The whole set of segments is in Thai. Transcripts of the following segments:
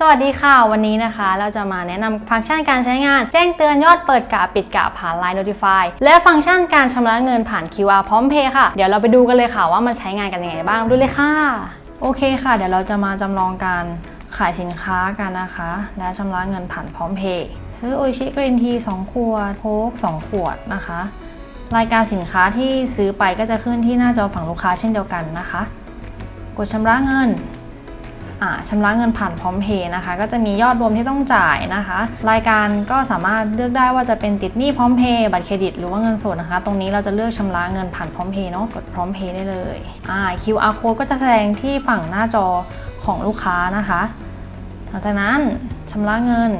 สวัสดีค่ะ วันนี้นะคะเราจะมาแนะนำฟังก์ชันการใช้งาน แจ้งเตือนยอดเปิดกะปิดกะผ่าน Line Notify และฟังก์ชันการชำระเงินผ่าน QR พร้อมเพย์ค่ะ เดี๋ยวเราไปดูกันเลยค่ะว่ามันใช้งานกันยังไงบ้างดูเลยค่ะ โอเคค่ะ เดี๋ยวเราจะมาจำลองการขายสินค้ากันนะคะ และชำระเงินผ่านพร้อมเพย์ซื้อโอชิกรีนที2ขวดโค้ก2ขวดนะคะ รายการสินค้าที่ซื้อไปก็จะขึ้นที่หน้าจอฝั่งลูกค้าเช่นเดียวกันนะคะ กดชำระเงิน ชำระเงินผ่านพร้อมเพย์นะคะ ก็จะมียอดรวมที่ต้องจ่ายนะคะ รายการก็สามารถเลือกได้ว่าจะเป็นติดหนี้พร้อมเพย์บัตรเครดิตหรือว่าเงินสดนะคะ ตรงนี้เราจะเลือกชำระเงินผ่านพร้อมเพย์เนาะกดพร้อมเพย์ได้เลยอ่า QR code ก็จะแสดงที่ฝั่งหน้าจอของลูกค้านะคะ หลังจากนั้นชำระเงิน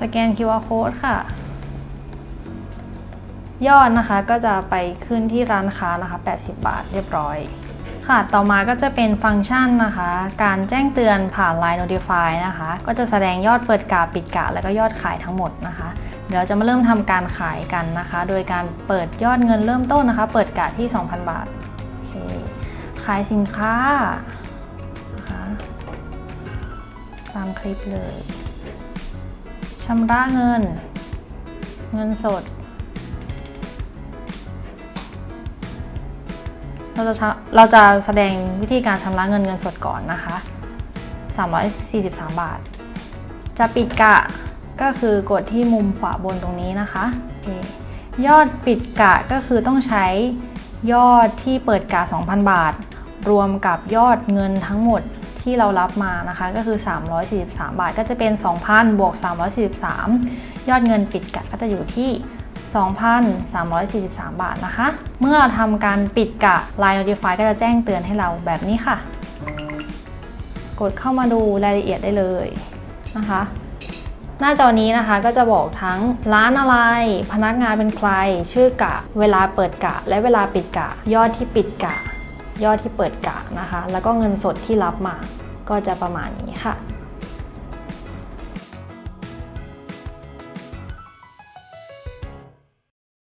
สแกน QR code ค่ะ ยอดนะคะก็จะไปขึ้นที่ร้านค้านะคะ 80 บาทเรียบร้อย ค่ะ ต่อมาก็จะเป็นฟังก์ชันนะคะ การแจ้งเตือนผ่าน Line Notify นะคะ ก็จะแสดงยอดเปิดกะปิดกะแล้วก็ยอดขายทั้งหมดนะคะ เดี๋ยวเราจะมาเริ่มทำการขายกันนะคะ โดยการเปิดยอดเงินเริ่มต้นนะคะ เปิดกะที่ 2,000 บาท ขายสินค้าตามคลิปเลยชำระเงิน เงินสด เราจะเราจะแสดงวิธีการชำระเงินเงินสดก่อนนะคะ 343 บาท จะปิดกะก็คือกดที่มุมขวาบนตรงนี้นะคะยอดปิดกะก็คือต้องใช้ยอดที่เปิดกะ 2,000 บาท รวมกับยอดเงินทั้งหมดที่เรารับมานะคะ ก็คือ 343 บาท ก็จะเป็น 2,000 บวก 343 ยอดเงินปิดกะก็จะอยู่ที่ 2,343 บาทนะคะ เมื่อทำการปิดกะ Line Notify ก็จะแจ้งเตือนให้เราแบบนี้ค่ะ กดเข้ามาดูรายละเอียดได้เลยนะคะ หน้าจอนี้นะคะก็จะบอกทั้งร้านอะไร พนักงานเป็นใคร ชื่อกะ เวลาเปิดกะ และเวลาปิดกะ ยอดที่ปิดกะ ยอดที่เปิดกะนะคะ แล้วก็เงินสดที่รับมาก็จะประมาณนี้ค่ะ